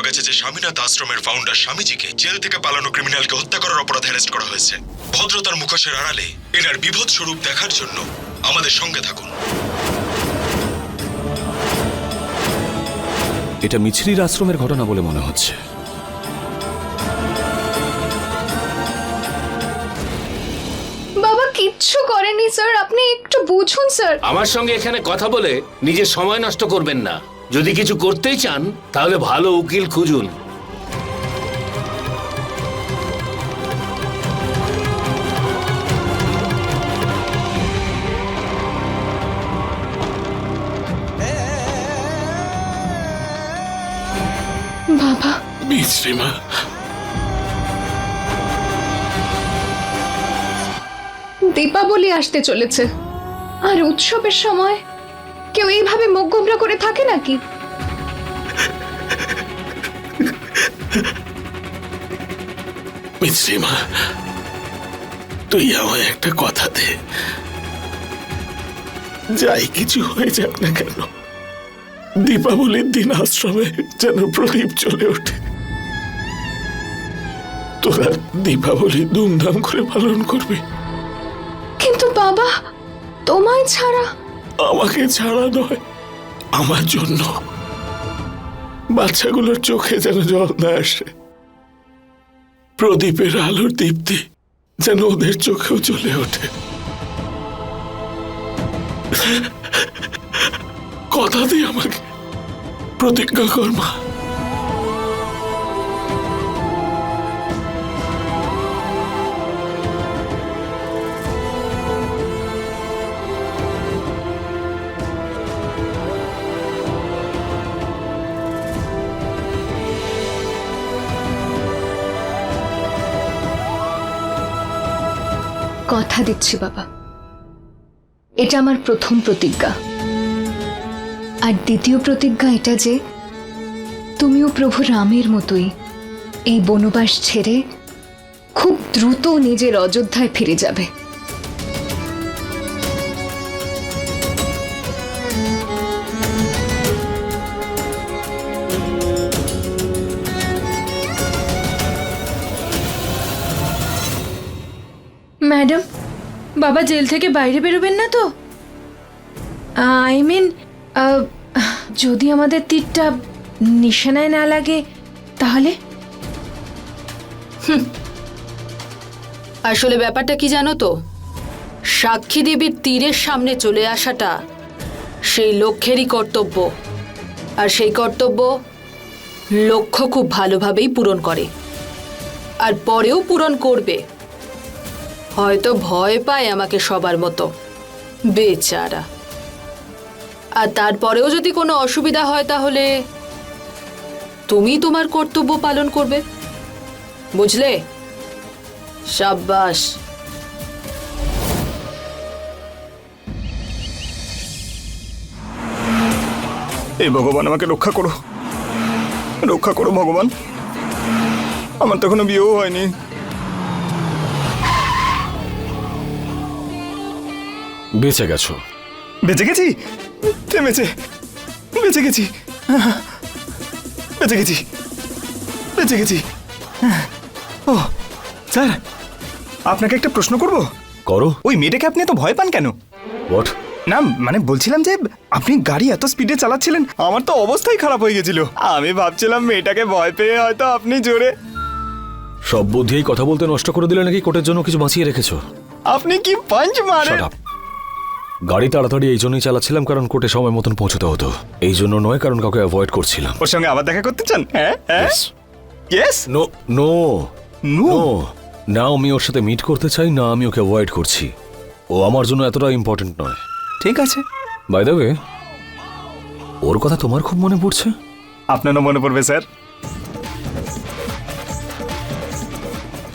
পাওয়া গেছে যে স্বামীনাথ আশ্রমের ফাউন্ডার স্বামীজিকে জেল থেকে পালানো ক্রিমিনালকে হত্যা করার অপরাধে অ্যারেস্ট করা হয়েছে। ভদ্রতার মুখোশের আড়ালে এনার বিভৎ স্বরূপ দেখার জন্য আমাদের সঙ্গে থাকুন। এটা মিছরির আশ্রমের ঘটনা বলে মনে হচ্ছে। বাবা কিচ্ছু করেনি স্যার। আপনি একটু বুঝুন স্যার। আমার সঙ্গে এখানে কথা বলে নিজের সময় নষ্ট করবেন না। যদি কিছু করতেই চান তাহলে ভালো উকিল খুঁজুন। বাবা। বিশ্রীমা দীপাবলি আসতে চলেছে। আর উৎসবের সময় কেউ এইভাবে মুখ গোমরা করে থাকে নাকি? বিশ্রীমা তুই আমায় একটা কথা দে। যাই কিছু হয়ে যাক না কেন দীপাবলির দিন আশ্রমে যেন প্রদীপ চলে ওঠে। তোরা দীপাবলি ধুমধাম করে পালন করবি। কিন্তু বাবা তোমায় ছাড়া আমাকে ছাড়া নয়। আমার জন্য বাচ্চাগুলোর চোখে যেন জল না আসে। প্রদীপের আলোর দীপ্তি যেন ওদের চোখেও চলে ওঠে। কথা দিয়ে আমাকে, প্রতিজ্ঞা কর মা। কথা দিচ্ছি, বাবা। এটা আমার প্রথম প্রতিজ্ঞা। আর দ্বিতীয় প্রতিজ্ঞা এটা যে, তুমিও প্রভু রামের মতোই এই বনবাস ছেড়ে খুব দ্রুত নিজের অযোধ্যায় ফিরে যাবে। ম্যাডাম, বাবা জেল থেকে বাইরে বেরোবেন না তো? আই মিন যদি আমাদের তীরটা নিশানায় না লাগে, তাহলে? আসলে ব্যাপারটা কি জানো তো? সাক্ষী দেবীর তীরের সামনে চলে আসাটা সেই লক্ষ্যেরই কর্তব্য। আর সেই কর্তব্য লক্ষ্য খুব ভালোভাবেই পূরণ করে। আর পরেও পূরণ করবে। হয়তো ভয় পায় আমাকে সবার মতো। বেচারা। আর তারপরেও যদি কোনো অসুবিধা হয় তাহলে তুমি তোমার কর্তব্য পালন করবে। বুঝলে? সাব্বাস। এই ভগবান আমাকে রক্ষা করো। রক্ষা করো ভগবান। আমার তো এখনও বিয়েও হয়নি। বেঁচে গেছো। বেঁচে গেছি? থেমেছে। বেঁচে গেছি। বেঁচে গেছি। বেঁচে গেছি। ও স্যার আপনাকে একটা প্রশ্ন করব? করো। ওই মেয়েটাকে আপনি এত ভয় পান কেন? হোয়াট না মানে বলছিলাম যে আপনি গাড়ি এত স্পিডে চালাচ্ছিলেন আমার তো অবস্থাই খারাপ হয়ে গেছিল। আমি ভাবছিলাম মেয়েটাকে ভয় পেয়ে হয়তো আপনি জোরে সব বুদ্ধি কথা বলতে নষ্ট করে দিলে নাকি কোর্টের জন্য কিছু বাঁচিয়ে রেখেছো? আপনি কি পাঞ্চ মারেন. গাড়ি তাড়াতাড়ি এই জন্যই চালাচ্ছিলাম কারণ কোর্টে সময় মতন পৌঁছতে হতো। এই জন্য নয় কারণ কাউকে অ্যাভয়েড করছিলাম। ওর সঙ্গে আবার দেখা করতে চান? হ্যাঁ হ্যাঁ। Yes no no no no না আমি ওর সাথে মিট করতে চাই না আমি ওকে অ্যাভয়েড করছি। ও আমার জন্য এতটা ইম্পর্টেন্ট নয়। ঠিক আছে। বাই দ্য ওয়ে ওর কথা তোমার খুব মনে পড়ছে? আপনারও মনে পড়বে স্যার।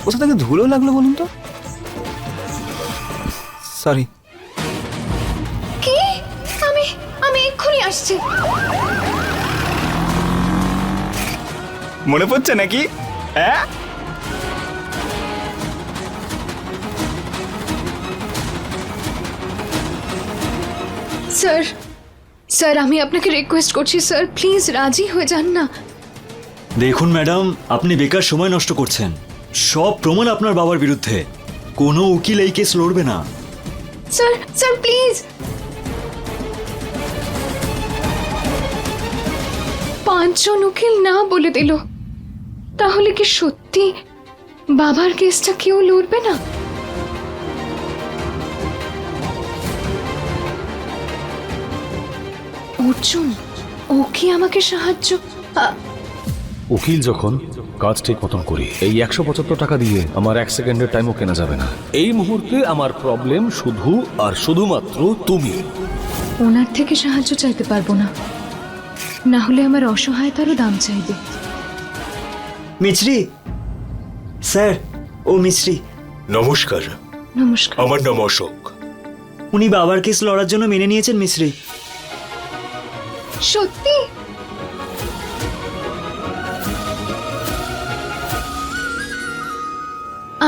কোথা থেকে ধুলো লাগল বলুন তো। সরি আসছি। মনে পড়ছে নাকি? হ্যাঁ? স্যার স্যার আমি আপনাকে রিকোয়েস্ট করছি স্যার প্লিজ রাজি হয়ে যান না। দেখুন ম্যাডাম আপনি বেকার সময় নষ্ট করছেন। সব প্রমাণ আপনার বাবার বিরুদ্ধে। কোনো উকিল এই কেস লড়বে না। স্যার স্যার প্লিজ পাঁচজন উকিল না বলে দিল। তাহলে কি সত্যি বাবার কেসটা কেউ লড়বে না? অর্জুন ও কি আমাকে সাহায্য উকিল যখন কাজ ঠিক মতন করি এই একশো পঁচাত্তর টাকা দিয়ে আমার এক সেকেন্ডের টাইমও কেনা যাবে না। এই মুহূর্তে আমার প্রবলেম শুধু আর শুধুমাত্র তুমি। ওনার থেকে সাহায্য চাইতে পারব না। না হলে আমার অসহায়তারও দাম চাইবে। মিছরি? স্যার ও মিছরি। নমস্কার। নমস্কার। আমার নাম অশোক। উনি বাবার কেস লড়ার জন্য মেনে নিয়েছেন মিছরি। সত্যি?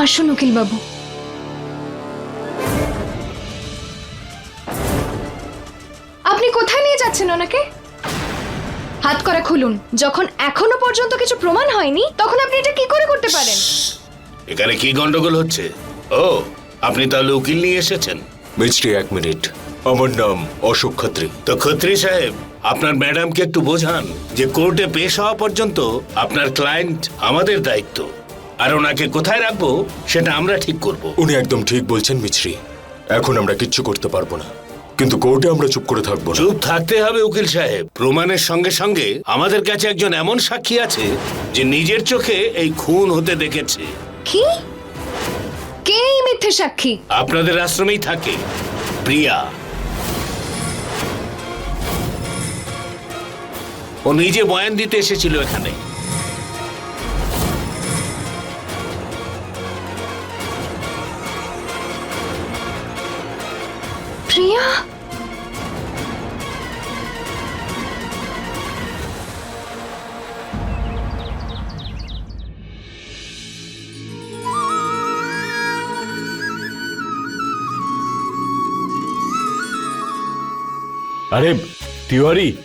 আসুন উকিল বাবু আপনি কোথায় নিয়ে যাচ্ছেন ওনাকে? হাত করা খুলুন। যখন এখনও পর্যন্ত কিছু প্রমাণ হয়নি, তখন আপনি এটা কি করে করতে পারেন? এখানে কি গন্ডগোল হচ্ছে ও আপনি তাহলে উকিল নিয়ে এসেছেন মিস্ত্রি এক মিনিট আমার নাম অশোক খাত্রি তো খত্রি সাহেব আপনার ম্যাডামকে একটু বোঝান যে কোর্টে পেশ হওয়া পর্যন্ত আপনার ক্লায়েন্ট আমাদের দায়িত্ব আর ওনাকে কোথায় রাখব সেটা আমরা ঠিক করব উনি একদম ঠিক বলছেন মিছরি এখন আমরা কিচ্ছু করতে পারব না কিন্তু কোর্টে আমরা চুপ করে থাকব না। চুপ থাকতে হবে উকিল সাহেব। প্রমাণের সঙ্গে সঙ্গে আমাদের কাছে একজন এমন সাক্ষী আছে যে নিজের চোখে এই খুন হতে দেখেছে। কি? কে এই মিথ্যে সাক্ষী? আপনাদের আশ্রমেই থাকে প্রিয়া। ও নিজে বয়ান দিতে এসেছিল এখানে। আরে তিওয়ারি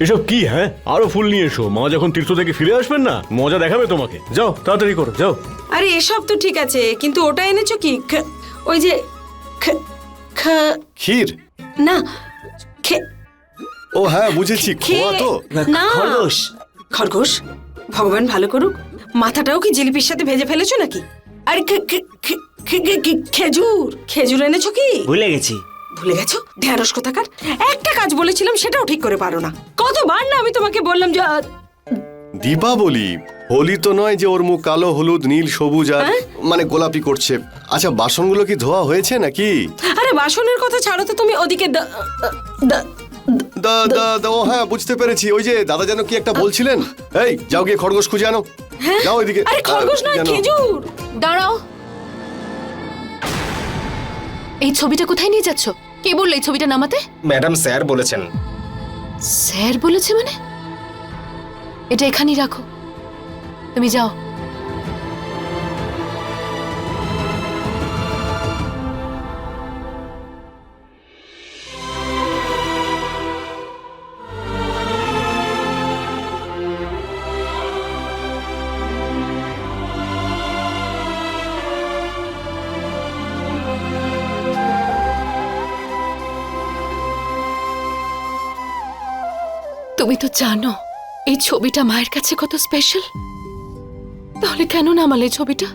এসব কি হ্যাঁ? আরও ফুল নিয়ে এসো। মা যখন তীর্থ থেকে ফিরে আসবেন না মজা দেখাবে তোমাকে। যাও তাড়াতাড়ি করো যাও। আরে এসব তো ঠিক আছে কিন্তু ওটা এনেছো কি? খ- ওই যে খ- খ- ক্ষীর? না খে- ও হ্যাঁ বুঝেছি খোয়া তো। না খরগোশ। খরগোশ? ভগবান ভালো করুক। মাথাটাও কি জিলিপির সাথে ভেজে ফেলেছো নাকি? আরে খে- খে- খে- খে- খে- খে- খেজুর। খেজুর এনেছো কি? ভুলে গেছি। ভুলে গেছো? ঢেঁড়স কোথাকার? একটা কাজ বলেছিলাম সেটাও ঠিক করে পারো না। কতবার না আমি তোমাকে বললাম যে আহ, দীপাবলি হোলি তো নয় যে ওর মুখ কালো হলুদ নীল সবুজ আর মানে গোলাপি করছে। আচ্ছা বাসনগুলো কি ধোয়া হয়েছে নাকি? আরে বাসনের কথা ছাড়ো তো তুমি ওদিকে দা- দা- দা দা দা ও হ্যাঁ বুঝতে পেরেছি। ওই যে দাদা যেন কি একটা বলছিলেন? এই যাও গিয়ে খরগোশ খুঁজে আনো। যাও ওইদিকে। আরে খরগোশ নয় খেজুর। দাঁড়াও। এই ছবিটা কোথায় নিয়ে যাচ্ছ? কে বলল এই ছবিটা নামাতে? ম্যাডাম স্যার বলেছেন। স্যার বলেছে মানে? এটা এখানেই রাখো। তুমি যাও। তুমি তো জানো এই ছবিটা মায়ের কাছে কত স্পেশাল তাহলে কেন নামালে ছবিটা?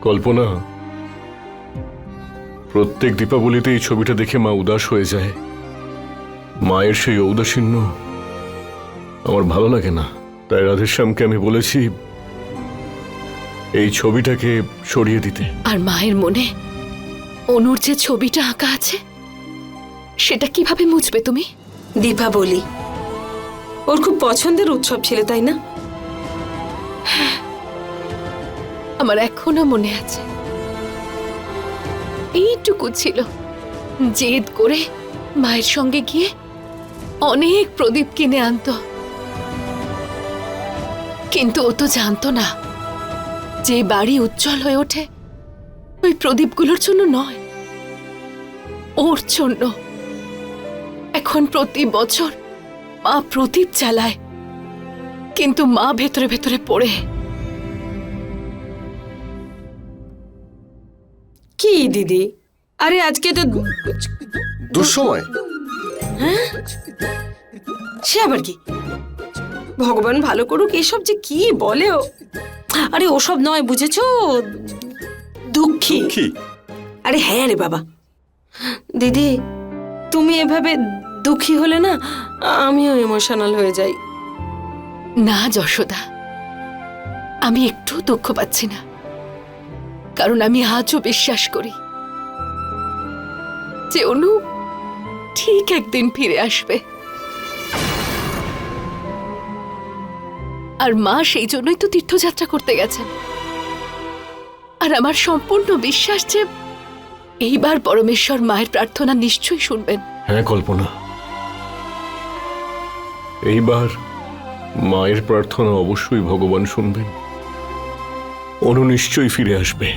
কল্পনা প্রত্যেক দীপাবলিতে এই ছবিটা দেখে মা উদাস হয়ে যায়। মায়ের সেই ঔদাসীন্য আমার ভালো লাগে না। তাই রাধেশ্যামকে আমি বলেছি এই ছবিটাকে সরিয়ে দিতে। আর মায়ের মনে অনুর যে ছবিটা আঁকা আছে সেটা কীভাবে মুছবে তুমি? দীপাবলি। ওর খুব পছন্দের উৎসব ছিল, তাই না? আমার এখনও মনে আছে। এইটুকু ছিল। জেদ করে মায়ের সঙ্গে গিয়ে অনেক প্রদীপ কিনে আনতো। কিন্তু ও তো জানতো না যে বাড়ি উজ্জ্বল হয়ে ওঠে ওই প্রদীপগুলোর জন্য নয়, ওর জন্য। এখন প্রতি বছর মা প্রদীপ চালায় কিন্তু মা ভেতরে ভেতরে পড়ে। কি দিদি? আরে আজকে তো দুঃসময়। সে আবার কি? ভগবান ভালো করুক এসব যে কি বলে আরে ওসব নয় বুঝেছ? দুঃখী? আরে হ্যাঁ রে বাবা। দিদি তুমি এভাবে দুঃখী হলে না আমিও ইমোশনাল হয়ে যাই। না যশোদা। আমি একটু দুঃখ পাচ্ছি না। কারণ আমি আজও বিশ্বাস করি যে অনু ঠিক একদিন ফিরে আসবে। আর মা সেই জন্যই তো তীর্থযাত্রা করতে গেছেন। আর আমার সম্পূর্ণ বিশ্বাস যে এইবার পরমেশ্বর মায়ের প্রার্থনা নিশ্চয়ই শুনবেন। হ্যাঁ কল্পনা। এইবার মায়ের প্রার্থনা অবশ্যই ভগবান শুনবেন। অনু নিশ্চয়ই ফিরে আসবে।